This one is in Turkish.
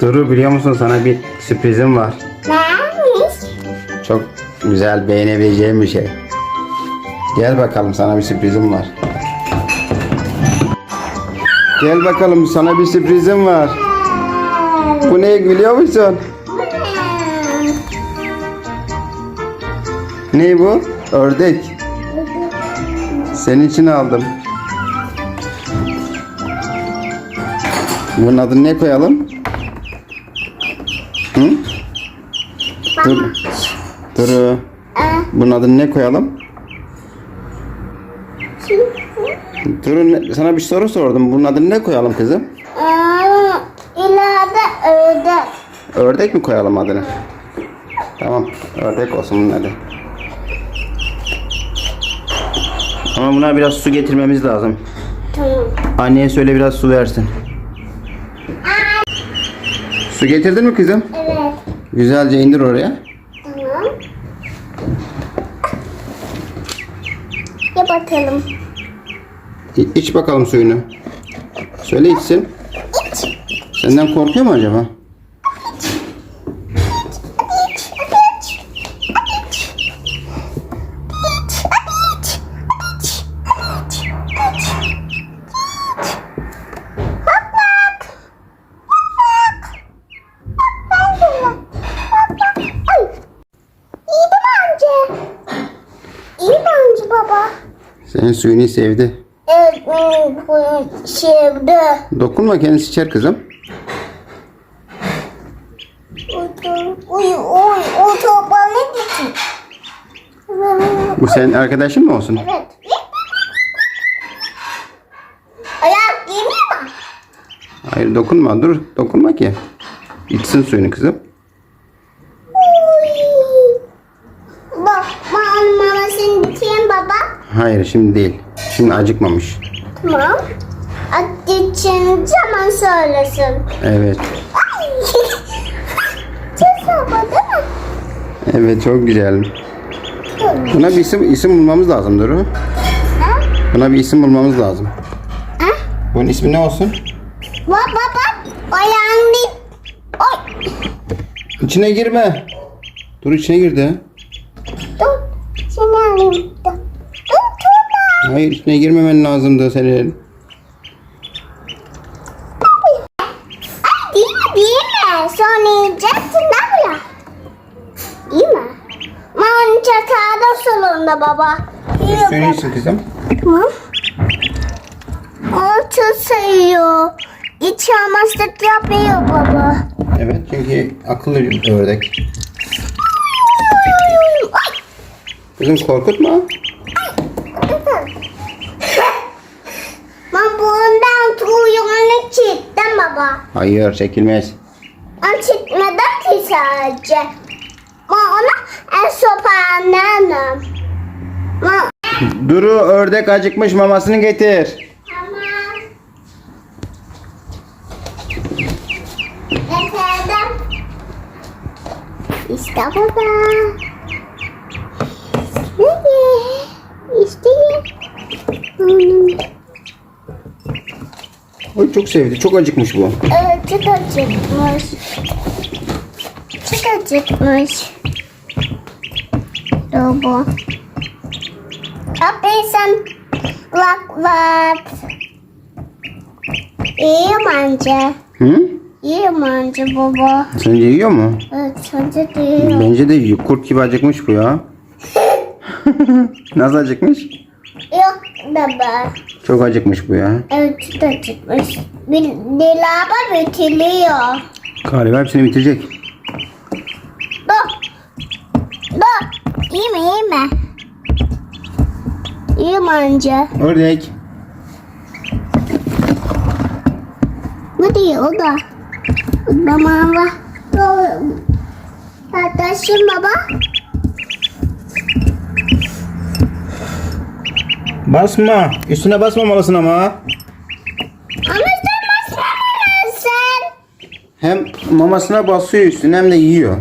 Duru biliyor musun sana bir sürprizim var. Neymiş? Çok güzel beğenebileceğim bir şey. Gel bakalım sana bir sürprizim var. Gel bakalım sana bir sürprizim var. Bu ne biliyor musun? Ne bu? Ördek. Senin için aldım. Bunun adını ne koyalım? Hı? Dur. Dur. Bunun adını ne koyalım? Dur sana bir soru sordum. Bunun adını ne koyalım kızım? İleride ördek. Ördek mi koyalım adını? Tamam. Ördek olsun bunun adı. Ama buna biraz su getirmemiz lazım. Tamam. Anneye söyle biraz su versin. Su getirdin mi kızım? Evet. Güzelce indir oraya. Tamam. Ya bakalım. İ- İç bakalım suyunu. Söyle içsin. İç. Senden korkuyor mu acaba? İç. İç. İç. İç. İç. İç. İç. Bak bak. Bak bak. Bak bak. Bak bak. Ay. İyi de bence. İyi bence baba. Senin suyunu sevdi. Evet, benim bu sevdi. Dokunma kendisi içer kızım. Uy uy o ne gitti? Bu senin arkadaşın mı olsun? Evet. Ayak yemiyor mu? Hayır dokunma dur. Dokunma ki. İçsin suyunu kızım. Hayır şimdi değil. Şimdi acıkmamış. Tamam. Acıcın zaman söylesin. Evet. Çok baba değil mi? Evet çok güzel. Buna bir isim, isim bulmamız lazım Duru. Ha? Buna bir isim bulmamız lazım. Ha? Bunun ismi ne olsun? Bak bak bak. Ayağını. Oy. İçine girme. Dur içine girdi. Dur. Seni alayım. Dur. Dur tutma. Hayır içine girmemen lazımdı senin. Değil mi değil mi? Sonra yiyeceksin ne böyle? Değil mi? Man çatalda solunda baba. Suyunu içsin kızım. Tamam. Altı sayıyor. İç yamazlık yapıyor baba. Evet çünkü akıllı bir ördek. Kızım korkutma. Ben bundan tuyuğunu çektim baba. Hayır çekilmez. Ben çekmeden ki sadece. Ben ona en sopağından. Ben... Duru ördek acıkmış mamasını getir. Tamam. Getirdim. İşte baba. İşte. İşte. Hmm. Oy çok sevdi. Çok acıkmış bu. Evet, çok acıkmış. Çok acıkmış. Robo. Abi sen bak bak. İyi bence. Hı? İyi bence baba. Sence yiyor mu? Evet, sence de iyi. Bence de yiyor. Kurt gibi acıkmış bu ya. Nasıl acıkmış? Yok baba. Çok acıkmış bu ya. Evet, çok acıkmış. Bir dilaba bitiliyor. Galiba hepsini bitirecek. Dur. Dur. İyi mi, iyi mi? İyi bence. Ördek. Bu değil o da. O da mama. Kardeşim baba. Basma. Üstüne basmamalısın ama. Ama sen basmamalısın. Hem mamasına basıyor üstüne hem de yiyor.